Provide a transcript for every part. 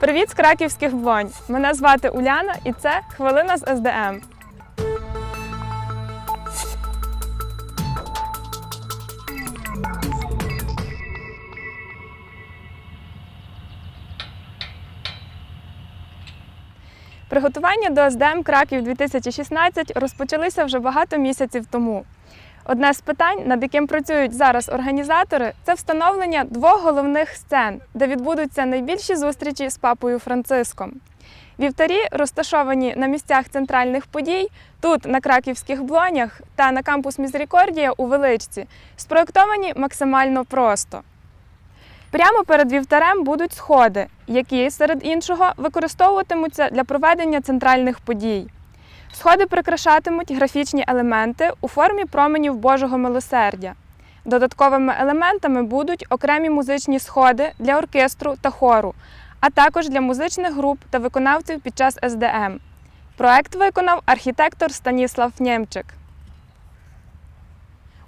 Привіт з краківських вонь! Мене звати Уляна і це хвилина з СДМ. Приготування до СДМ Краків 2016 розпочалися вже багато місяців тому. Одне з питань, над яким працюють зараз організатори, це встановлення двох головних сцен, де відбудуться найбільші зустрічі з папою Франциском. Вівтарі розташовані на місцях центральних подій, тут на краківських блонях та на кампус Мізерікордія у Величці, спроєктовані максимально просто. Прямо перед вівтарем будуть сходи, які, серед іншого, використовуватимуться для проведення центральних подій. Сходи прикрашатимуть графічні елементи у формі променів Божого милосердя. Додатковими елементами будуть окремі музичні сходи для оркестру та хору, а також для музичних груп та виконавців під час СДМ. Проект виконав архітектор Станіслав Нємчик.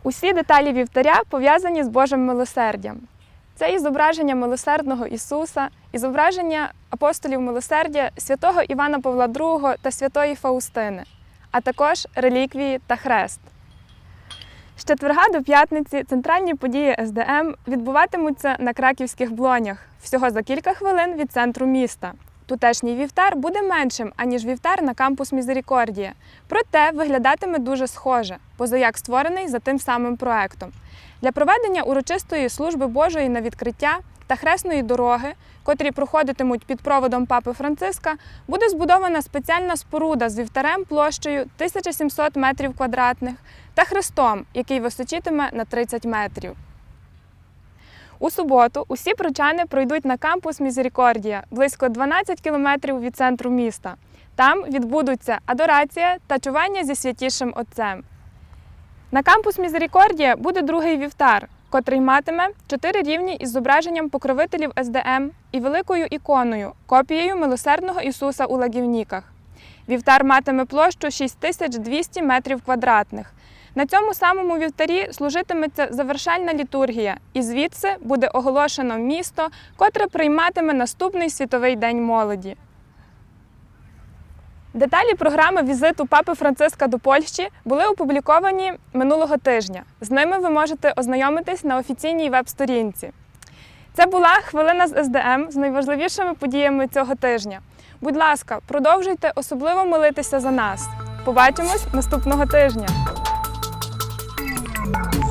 Усі деталі вівтаря пов'язані з Божим милосердям. Це і зображення милосердного Ісуса, і зображення апостолів милосердя святого Івана Павла II та святої Фаустини, а також реліквії та хрест. З четверга до п'ятниці центральні події СДМ відбуватимуться на краківських блонях всього за кілька хвилин від центру міста. Тутешній вівтар буде меншим, аніж вівтар на кампус Мізерікордія, проте виглядатиме дуже схоже, позаяк створений за тим самим проектом. Для проведення урочистої служби Божої на відкриття та хресної дороги, котрі проходитимуть під проводом папи Франциска, буде збудована спеціальна споруда з вівтарем площею 1700 метрів квадратних та хрестом, який височитиме на 30 метрів. У суботу усі прочани пройдуть на кампус Мізерікордія близько 12 кілометрів від центру міста. Там відбудуться адорація та чування зі святішим Отцем. На кампус Мізерікордія буде другий вівтар, котрий матиме чотири рівні із зображенням покровителів СДМ і великою іконою, копією милосердного Ісуса у лагівніках. Вівтар матиме площу 6200 метрів квадратних. На цьому самому вівтарі служитиметься завершальна літургія, і звідси буде оголошено місто, котре прийматиме наступний світовий день молоді. Деталі програми візиту папи Франциска до Польщі були опубліковані минулого тижня. З ними ви можете ознайомитись на офіційній веб-сторінці. Це була хвилина з СДМ з найважливішими подіями цього тижня. Будь ласка, продовжуйте особливо молитися за нас. Побачимось наступного тижня. thank you